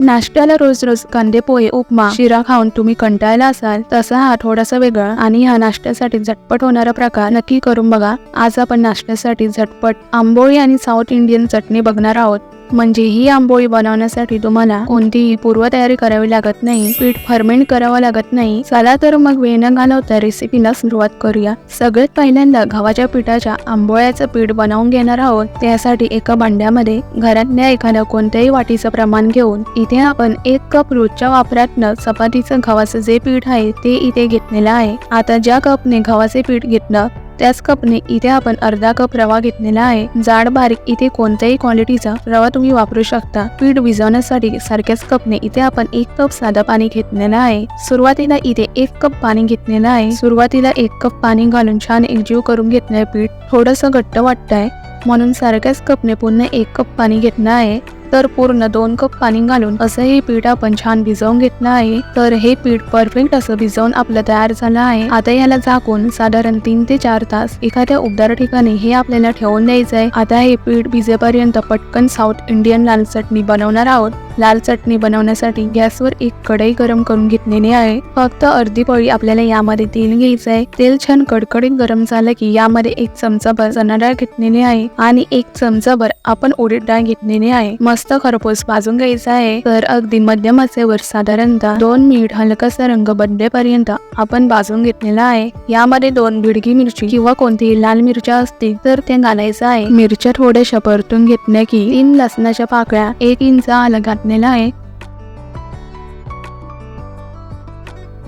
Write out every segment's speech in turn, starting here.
नाश्त्याला रोज रोज कांदे पोहे उपमा शिरा खाऊन तुम्ही कंटाळला असाल तसा हा थोडासा वेगळा आणि हा नाश्त्यासाठी झटपट होणारा प्रकार नक्की करून बघा. आज आपण नाश्त्यासाठी झटपट आंबोळी आणि साऊथ इंडियन चटणी बघणार आहोत. म्हणजे ही आंबोळी बनवण्यासाठी तुम्हाला कोणतीही पूर्वतयारी करावी लागत नाही पीठ फर्मेंट करावं लागत नाही. चला तर मग वेळ न घालवता रेसिपीला सुरुवात करूया. सगळ्यात पहिल्यांदा गव्हाच्या पिठाच्या आंबोळ्याचं पीठ बनवून घेणार आहोत. त्यासाठी एका भांड्यामध्ये घरातल्या एखाद्या कोणत्याही वाटीचं प्रमाण घेऊन इथे आपण एक कप रोजच्या वापरातनं चपातीचं गव्हाचं जे पीठ आहे ते इथे घेतलेलं आहे. आता ज्या कपने गव्हाचे पीठ घेतलं त्याच कपने इथे आपण अर्धा कप रवा घेतलेला आहे. जाड बारीक इथे कोणत्याही क्वालिटीचा रवा तुम्ही वापरू शकता. पीठ भिजवण्यासाठी सारख्याच कपने इथे आपण एक कप साधं पाणी घेतलेला आहे. सुरुवातीला इथे एक कप पाणी घेतलेलं आहे. सुरुवातीला एक कप पाणी घालून छान एकजीव करून घेतलंय पीठ. थोडंसं घट्ट वाटतंय. म्हणून सारख्याच कपने पुन्हा एक कप पाणी घेतलं आहे. तर पूर्ण दोन कप पाणी घालून असं हे पीठ आपण छान भिजवून घेतलं आहे तर हे पीठ परफेक्ट असं भिजवून आपलं तयार झालं आहे. आता याला झाकून साधारण तीन ते चार तास एखाद्या उबदार ठिकाणी हे आपल्याला ठेवून द्यायचं आहे आता हे पीठ भिजेपर्यंत पटकन साऊथ इंडियन लाल चटणी बनवणार आहोत. लाल चटणी बनवण्यासाठी गॅसवर एक कढई गरम करून घेतलेली आहे. फक्त अर्धी पळी आपल्याला यामध्ये तेल घ्यायचं आहे तेल छान कडकडीत गरम झालं की यामध्ये एक चमचाभर चणा डाळ घेतलेली आहे आणि एक चमचाभर आपण उडीद डाळ घेतलेली आहे. मस्त खरपूस भाजून घ्यायचा आहे. तर अगदी मध्यम आचेवर साधारणतः दोन मिनिट हलकासा रंग बदलेपर्यंत आपण भाजून घेतलेला आहे. यामध्ये दोन बिडगी मिरची किंवा कोणतीही लाल मिरच्या असतील तर त्या घालायचं आहे. मिरच्या थोड्याशा परतून घेतल्या की तीन लसणाच्या पाकळ्या एक इंच अलगात घातलेला आहे.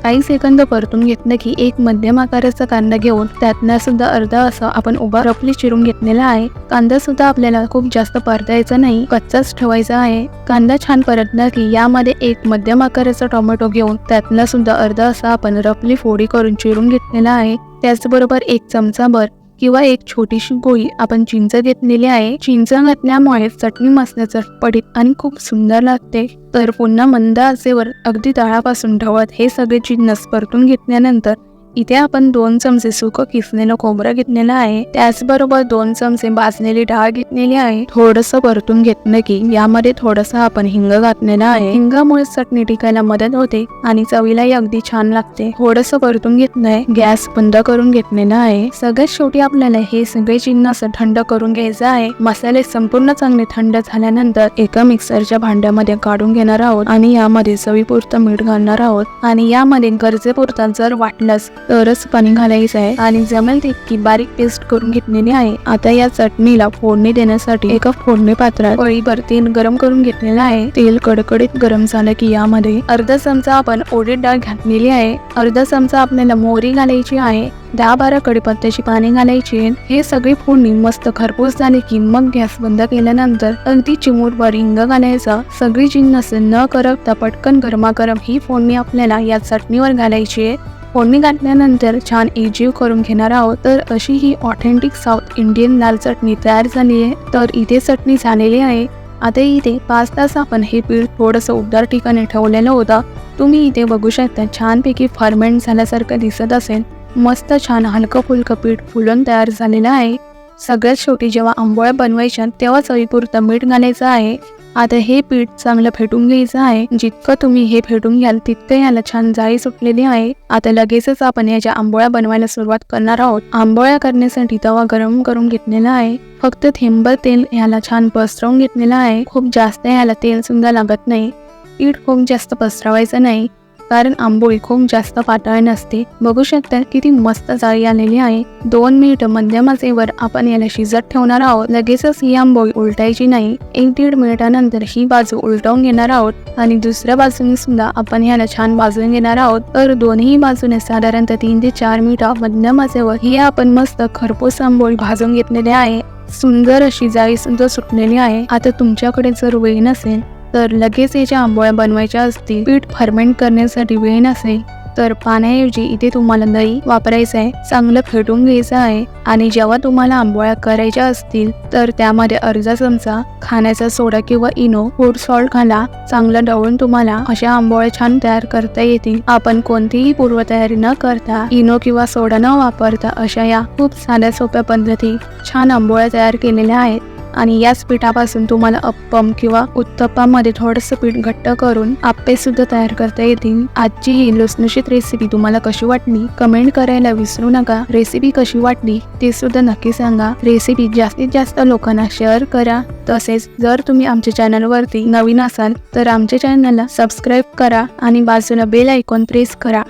काही सेकंद परतून घेतलं की एक मध्यम आकाराचा कांदा घेऊन त्यातला सुद्धा अर्धा असा आपण उभा रफली चिरून घेतलेला आहे. कांदा सुद्धा आपल्याला खूप जास्त परतायचा नाही कच्चाच ठेवायचा आहे. कांदा छान परतला की यामध्ये एक मध्यम आकाराचा टोमॅटो घेऊन त्यातला सुद्धा अर्धा असा आपण रफली फोडी करून चिरून घेतलेला आहे. त्याचबरोबर एक चमचाभर किंवा एक छोटीशी गोळी आपण चिंच घेतलेली आहे. चिंच घातल्यामुळे चटणी मस्त चटपटीत आणि खूप सुंदर लागते. तर पुन्हा मंद असेवर अगदी तळापासून ढवळत हे सगळे जिन्नस परतून घेतल्यानंतर इथे आपण दोन चमचे सुकं किसलेलं खोबरं घेतलेलं आहे. त्याचबरोबर दोन चमचे भाजलेली डाळ घेतलेली आहे. थोडस परतून घेतलं की यामध्ये थोडस आपण हिंग घातलेलं आहे. हिंगामुळे चटणी टिकायला मदत होते आणि चवीलाही अगदी छान लागते. थोडस परतून घेतलंय. गॅस बंद करून घेतलेला आहे. सगळ्यात शेवटी आपल्याला हे सगळे चिन्ह असं थंड करून घ्यायचं आहे. मसाले संपूर्ण चांगले थंड झाल्यानंतर एका मिक्सरच्या भांड्यामध्ये काढून घेणार आहोत आणि यामध्ये चवीपुरतं मीठ घालणार आहोत. आणि यामध्ये गरजेपुरता जर वाटलंच तरच पाणी घालायचं आहे. आणि जमेल तितकी बारीक पेस्ट करून घेतलेली आहे. आता या चटणीला फोडणी देण्यासाठी एका फोडणी पात्रात पळीभर तेल गरम करून घेतलेलं आहे. तेल कडकडीत गरम झालं की यामध्ये अर्धा चमचा आपण ओडीद डाळ घातलेली आहे. अर्धा चमचा आपल्याला मोहरी घालायची आहे. दहा बारा कडीपत्त्याची पाने घालायची हे सगळी फोडणी मस्त खरपूस झाली की मग गॅस बंद केल्यानंतर अगदी चिमूटभर हिंग घालायचा. सगळी जिन्नस न करता पटकन गरमागरम ही फोडणी आपल्याला या चटणीवर घालायची आहे. फोडणी घातल्यानंतर छान एकजीव करून घेणार आहोत. तर अशी ही ऑथेंटिक साऊथ इंडियन लाल चटणी तयार झाली आहे. तर इथे चटणी झालेली आहे. आता इथे पाच तास आपण हे पीठ थोडंसं उबदार ठिकाणी ठेवलेलं होतं. तुम्ही इथे बघू शकता छानपैकी फर्मेंट झाल्यासारखं दिसत असेल. मस्त छान हलकं फुलकं पीठ फुलून तयार झालेलं आहे. सगळ्यात शेवटी जेव्हा आंबोळ्या बनवायच्या तेव्हा चवीपुरतं मीठ घालायचं आहे. आता हे पीठ चांगलं फेटून घ्यायचं आहे. जितकं तुम्ही हे फेटून घ्याल तितकं याला छान जाळी सुटलेली आहे. आता लगेचच आपण याच्या आंबोळ्या बनवायला सुरुवात करणार आहोत. आंबोळ्या करण्यासाठी तवा गरम करून घेतलेला आहे. फक्त थेंबर तेल याला छान पसरवून घेतलेलं आहे. खूप जास्त याला तेल सुद्धा लागत नाही. पीठ खूप जास्त पसरवायचं नाही. कारण आंबोळी खूप जास्त पातळ नसते. बघू शकता किती मस्त जाळी आलेली आहे. दोन मिनिट मध्यम आचेवर आपण याला शिजत ठेवणार आहोत. लगेचच ही आंबोळी उलटायची नाही. एक दीड मिनिटानंतर ही बाजू उलटवून घेणार आहोत आणि दुसऱ्या बाजूने सुद्धा आपण याला छान भाजून घेणार आहोत. तर दोन्ही बाजूने साधारणतः तीन ते चार मिनिटं मध्यम आचेवर ही आपण मस्त खरपूस आंबोळी भाजून घेतलेली आहे. सुंदर अशी जाळी सुद्धा सुटलेली आहे. आता तुमच्याकडे जर वेळ नसेल तर लगेच याच्या आंबोळ्या बनवायच्या असतील पीठ फर्मेंट करण्यासाठी वेळ नसेल तर पाण्याऐवजी इथे तुम्हाला दही वापरायचं आहे चांगलं फेटून घ्यायचं आहे आणि जेव्हा तुम्हाला आंबोळ्या करायच्या असतील तर त्यामध्ये अर्धा चमचा खाण्याचा सोडा किंवा इनो फूड सॉल्ट घाला चांगलं डवळून तुम्हाला अशा आंबोळ्या छान तयार करता येतील. आपण कोणतीही पूर्वतयारी न करता इनो किंवा सोडा न वापरता अशा या खूप साध्या सोप्या पद्धती छान आंबोळ्या तयार केलेल्या आहेत. आणि याच पिठापासून तुम्हाला अप्पम किंवा उत्तप्पामध्ये थोडंसं पीठ घट्ट करून आप्पे सुद्धा तयार करता येतील. आजची ही लुसलुशीत रेसिपी तुम्हाला कशी वाटली? कमेंट करायला विसरू नका. रेसिपी कशी वाटली? ते सुद्धा नक्की सांगा. रेसिपी जास्तीत जास्त लोकांना शेअर करा. तसेच जर तुम्ही आमच्या चॅनलवरती नवीन असाल तर आमच्या चॅनलला सबस्क्राईब करा आणि बाजूला बेल आयकॉन प्रेस करा.